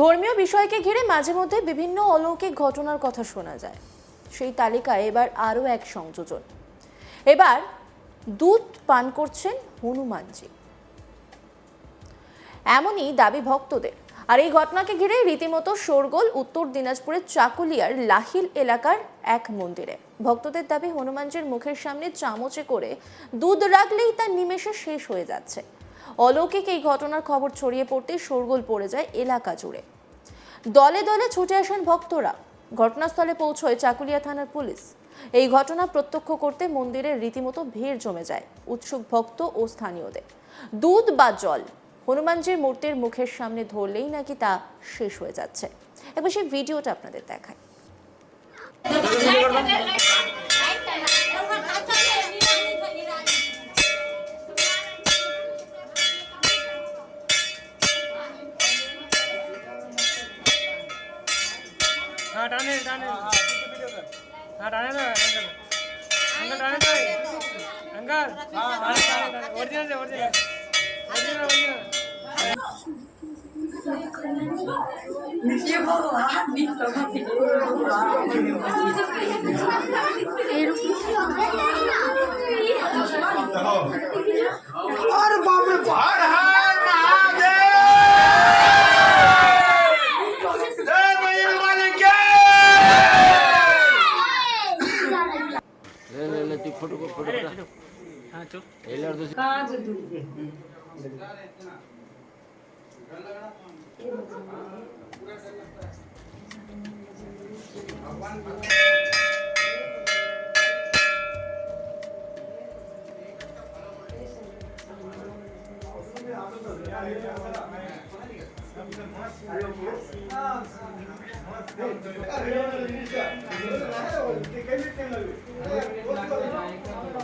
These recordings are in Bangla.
ধর্মীয় বিষয়কে ঘিরে মাঝে মধ্যে বিভিন্ন অলৌকিক ঘটনার কথা শোনা যায়। সেই তালিকায় এবার আরও এক সংযোজন। এবার দুধ পান করছেন হনুমানজি। এমনই দাবি ভক্তদের। আর এই ঘটনাকে ঘিরে রীতিমতো শোরগোল উত্তর দিনাজপুরের চাকুলিয়ার লাহিল এলাকার এক মন্দিরে। ভক্তদের দাবি হনুমানজির মুখের সামনে চামচে করে দুধ রাখলেই তার নিমেষে শেষ হয়ে যাচ্ছে। অলৌকিক এই ঘটনার খবর ছড়িয়ে পড়তে শোরগোল পড়ে যায় এলাকা জুড়ে। দলে দলে ছুটে আসেন ভক্তরা। ঘটনাস্থলে পৌঁছয় চাকুলিয়া থানার পুলিশ। এই ঘটনা প্রত্যক্ষ করতে মন্দিরে রীতিমতো ভিড় জমে যায় উৎসুক ভক্ত ও স্থানীয়দের। দুধ বা জল, হনুমানজির মূর্তির মুখের সামনে ধরলেই নাকি তা শেষ হয়ে যাচ্ছে। এবার সেই ভিডিওটা আপনাদের দেখায় টানে টানে হ্যাঁ টানে না আঙ্কাল টানে না uncle original original original original এরকম फ़ोटो को फ़ोटो फ़ोटो हाँ चुप एलर दो काज दूर भगवान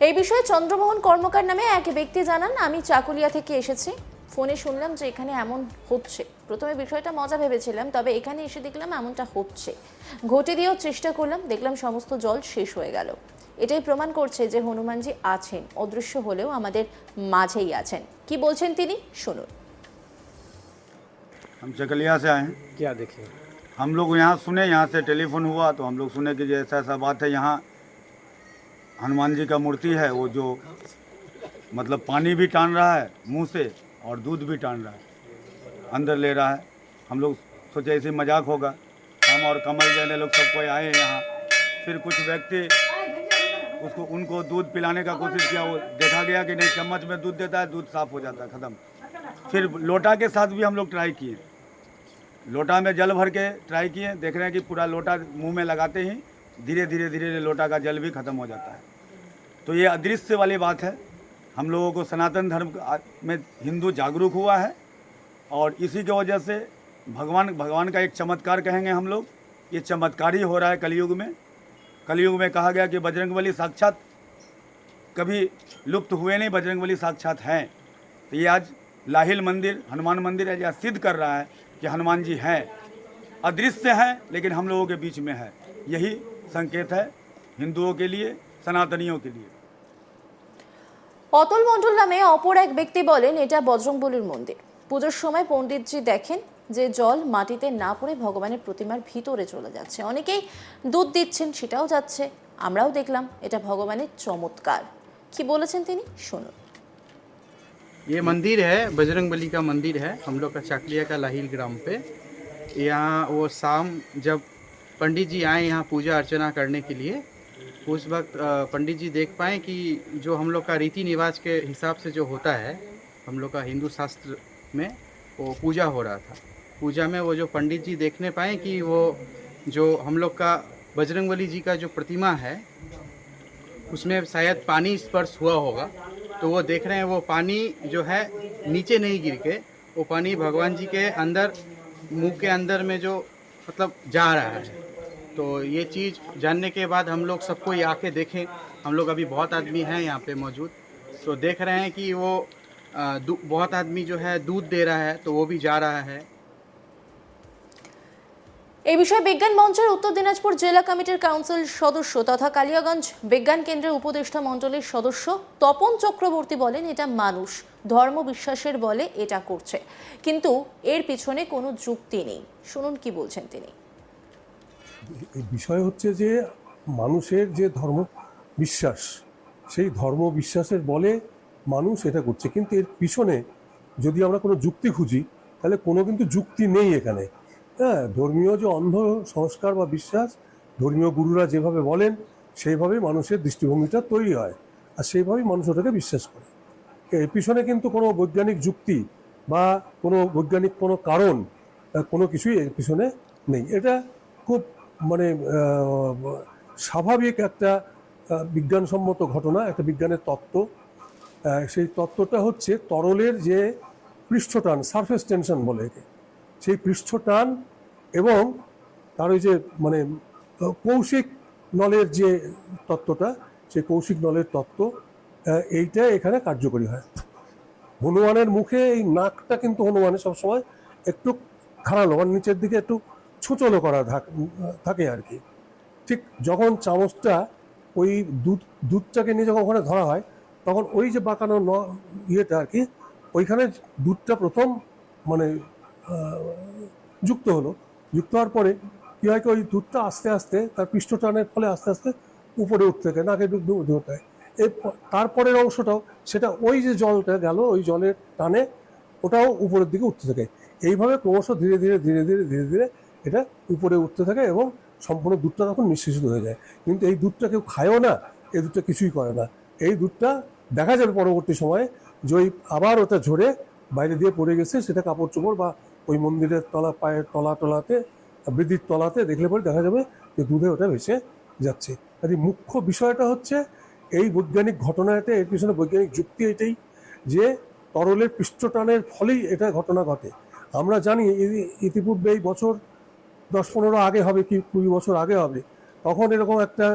এই বিষয়ে চন্দ্রমোহন কর্মকার নামে এক ব্যক্তি জানান আমি চাকুলিয়া থেকে এসেছি ফোনে শুনলাম যে এখানে এমন হচ্ছে প্রথমে বিষয়টা মজা ভেবেছিলাম তবে এখানে এসে দেখলাম এমনটা হচ্ছে ঘটে দিয়েও চেষ্টা করলাম দেখলাম সমস্ত জল শেষ হয়ে গেল এটাই প্রমাণ করছে যে হনুমানজি আছেন অদৃশ্য হলেও আমাদের মাঝেই আছেন কি বলছেন তিনি শুনুন हम चकलिया से आए हैं क्या देखिए हम लोग यहाँ सुने यहाँ से टेलीफोन हुआ तो हम लोग सुने कि ये ऐसा ऐसा बात है यहाँ हनुमान जी का मूर्ति है, वो जो मतलब पानी भी टान रहा है मुँह से और दूध भी टान रहा है। अंदर ले रहा है। हम लोग सोचे ऐसे मज़ाक होगा। हम और कमल जैने लोग सब कोई आए यहाँ। फिर कुछ व्यक्ति उसको, उनको दूध पिलाने का कोशिश किया। वो देखा गया कि नहीं, चम्मच में दूध देता है, दूध साफ़ हो जाता है, ख़त्म। फिर लोटा के साथ भी हम लोग ट्राई किए। लोटा में जल भर के ट्राई किए। देख रहे हैं कि पूरा लोटा मुँह में लगाते ही धीरे धीरे धीरे लोटा का जल भी खत्म हो जाता है। तो ये अदृश्य वाली बात है। हम लोगों को सनातन धर्म में हिंदू जागरूक हुआ है और इसी की वजह से भगवान भगवान का एक चमत्कार कहेंगे हम लोग। ये चमत्कार ही हो रहा है कलयुग में। कलयुग में कहा गया कि बजरंगबली साक्षात कभी लुप्त हुए नहीं, बजरंगबली साक्षात हैं। तो ये आज लाहिल मंदिर, हनुमान मंदिर है यह सिद्ध कर रहा है कि हनुमान जी हैं। अदृश्य हैं, लेकिन हम लोगों के बीच में है। यही संकेत है हिंदुओं के लिए सनातनियों के लिए অতল মণ্ডল নামে অপর এক ব্যক্তি বলেন এটা বজরংবলির মন্দির পুজোর সময় পণ্ডিতজি দেখেন যে জল মাটিতে না পড়ে ভগবানের প্রতিমার ভিতরে চলে যাচ্ছে অনেকেই দুধ দিচ্ছেন সেটাও যাচ্ছে আমরাও দেখলাম এটা ভগবানের চমৎকার কি বলেছেন তিনি শুনুন ये मंदिर है बजरंग बली का मंदिर है हम लोग का चाकलिया का लाहिल ग्राम पे यहाँ वो शाम जब पंडित जी आए यहाँ पूजा अर्चना करने के लिए। उस वक्त पंडित जी देख पाए कि जो हम लोग का रीति रिवाज के हिसाब से जो होता है, हम लोग का हिंदू शास्त्र में वो पूजा हो रहा था। पूजा में वो जो पंडित जी देखने पाए कि वो जो हम लोग का बजरंग बली जी का जो प्रतिमा है, उसमें शायद पानी स्पर्श हुआ होगा। तो वो देख रहे हैं, वो पानी जो है नीचे नहीं गिर के, वो पानी भगवान जी के अंदर, मुँह के अंदर में जो मतलब जा रहा है। तो ये चीज़ जानने के बाद हम लोग सबको ये आके देखें हम लोग अभी बहुत आदमी हैं यहाँ पे मौजूद तो देख रहे हैं कि वो अ, दू- बहुत आदमी जो है दूध दे रहा है तो वो भी जा रहा है এই বিষয়ে বিজ্ঞান মঞ্চের উত্তর দিনাজপুর জেলা কমিটির কাউন্সিল সদস্য তথা কালিয়াগঞ্জ বিজ্ঞান কেন্দ্রের উপদেষ্টা মণ্ডলীর সদস্য তপন চক্রবর্তী বলেন এটা মানুষ ধর্ম বিশ্বাসের বলে এটা করছে কিন্তু এর পিছনে কোনো যুক্তি নেই শুনুন কি বলছেন তিনি এই বিষয় হচ্ছে যে মানুষের যে ধর্ম বিশ্বাস, সেই ধর্ম বিশ্বাসের বলে মানুষ এটা করছে। কিন্তু এর পিছনে যদি আমরা কোনো যুক্তি খুঁজি, তাহলে কোনো কিন্তু যুক্তি নেই এখানে। হ্যাঁ ধর্মীয় যে অন্ধ সংস্কার বা বিশ্বাস, ধর্মীয় গুরুরা যেভাবে বলেন, সেইভাবেই মানুষের দৃষ্টিভঙ্গিটা তৈরি হয় আর সেইভাবেই মানুষ ওটাকে বিশ্বাস করে। এর পিছনে কিন্তু কোনো বৈজ্ঞানিক যুক্তি বা কোনো বৈজ্ঞানিক কোনো কারণ, কোনো কিছুই এর পিছনে নেই। এটা খুব মানে স্বাভাবিক একটা বিজ্ঞানসম্মত ঘটনা, একটা বিজ্ঞানের তত্ত্ব। সেই তত্ত্বটা হচ্ছে তরলের যে পৃষ্ঠটান সারফেস টেনশন বলে একে। সেই পৃষ্ঠটান এবং তার ওই যে মানে কৌশিক নলের যে তত্ত্বটা, সেই কৌশিক নলের তত্ত্ব এইটা এখানে কার্যকরী হয়। হনুমানের মুখে এই নাকটা কিন্তু হনুমানের সবসময় একটু খাড়ালো মানে নিচের দিকে একটু ছুচলো করা থাক- আর কি। ঠিক যখন চামচটা ওই দুধ, দুধটাকে নিয়ে যখন ওখানে ধরা হয়, তখন ওই যে বাঁকানো ন, ইয়েটা আর কি, ওইখানে দুধটা প্রথম মানে যুক্ত হলো। যুক্ত হওয়ার পরে কী হয় কি, ওই দুধটা আস্তে আস্তে তার পৃষ্ঠটানের ফলে আস্তে আস্তে উপরে উঠতে থাকে, নাকে হয়। এই তারপরের অংশটাও সেটা ওই যে জলটা গেল, ওই জলের টানে ওটাও উপরের দিকে উঠতে থাকে। এইভাবে ক্রমশ ধীরে ধীরে ধীরে ধীরে ধীরে ধীরে এটা উপরে উঠতে থাকে এবং সম্পূর্ণ দুধটা তখন নিঃশেষিত হয়ে যায়। কিন্তু এই দুধটা কেউ খায়ও না, এই দুধটা কিছুই করে না। এই দুধটা দেখা যাবে পরবর্তী সময়ে যে ওই আবার ওটা ঝরে বাইরে দিয়ে পড়ে গেছে, সেটা কাপড় চোপড় বা ওই মন্দিরের তলা পায়ের তলা টলাতে, বৃদ্ধির তলাতে দেখলে পরে দেখা যাবে যে দুধে ওটা ভেসে যাচ্ছে। কাজে মুখ্য বিষয়টা হচ্ছে, এই বৈজ্ঞানিক ঘটনা ঘটনাতে এর পিছনে বৈজ্ঞানিক যুক্তি এটাই যে তরলের পৃষ্ঠটানের ফলেই এটা ঘটনা ঘটে। আমরা জানি ইতিপূর্বে এই বছর দশ পনেরো আগে হবে কি কুড়ি বছর আগে হবে, তখন এরকম একটা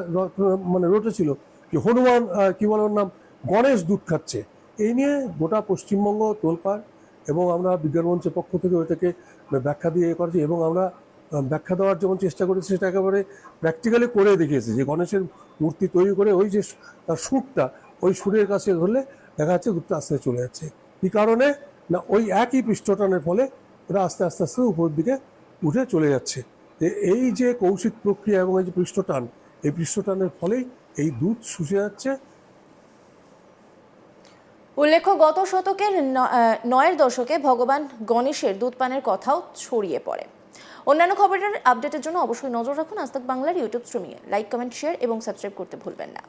মানে রটেছিল যে হনুমান কি বলে ওর নাম? গণেশ দুধ খাচ্ছে। এই নিয়ে গোটা পশ্চিমবঙ্গ তোলপাড় এবং আমরা বিজ্ঞান মঞ্চের পক্ষ থেকে ওইটাকে ব্যাখ্যা দিয়ে এ করেছি এবং আমরা ব্যাখ্যা দেওয়ার যখন চেষ্টা করেছি সেটা একেবারে প্র্যাকটিক্যালি করে দেখিয়েছি যে গণেশের মূর্তি তৈরি করে ওই যে তার সুরটা ওই সুরের কাছে ধরলে দেখা যাচ্ছে দুধটা আস্তে চলে যাচ্ছে। কি কারণে? না, ওই একই পৃষ্ঠটানের ফলে ওটা আস্তে আস্তে আস্তে উপরের দিকে উঠে চলে যাচ্ছে। এই যে কৌশিক প্রক্রিয়া এবং এই যে পৃষ্ঠটান, এই পৃষ্ঠটানের ফলেই এই দুধ শুষে যাচ্ছে। উল্লেখ্য, গত শতকের নয়ের দশকে ভগবান গণেশের দুধপানের কথাও ছড়িয়ে পড়ে। অন্যান্য খবরের আপডেটের জন্য অবশ্যই নজর রাখুন আজ বাংলার ইউটিউব স্ট্রিমিংয়ে। লাইক, কমেন্ট, শেয়ার এবং সাবস্ক্রাইব করতে ভুলবেন না।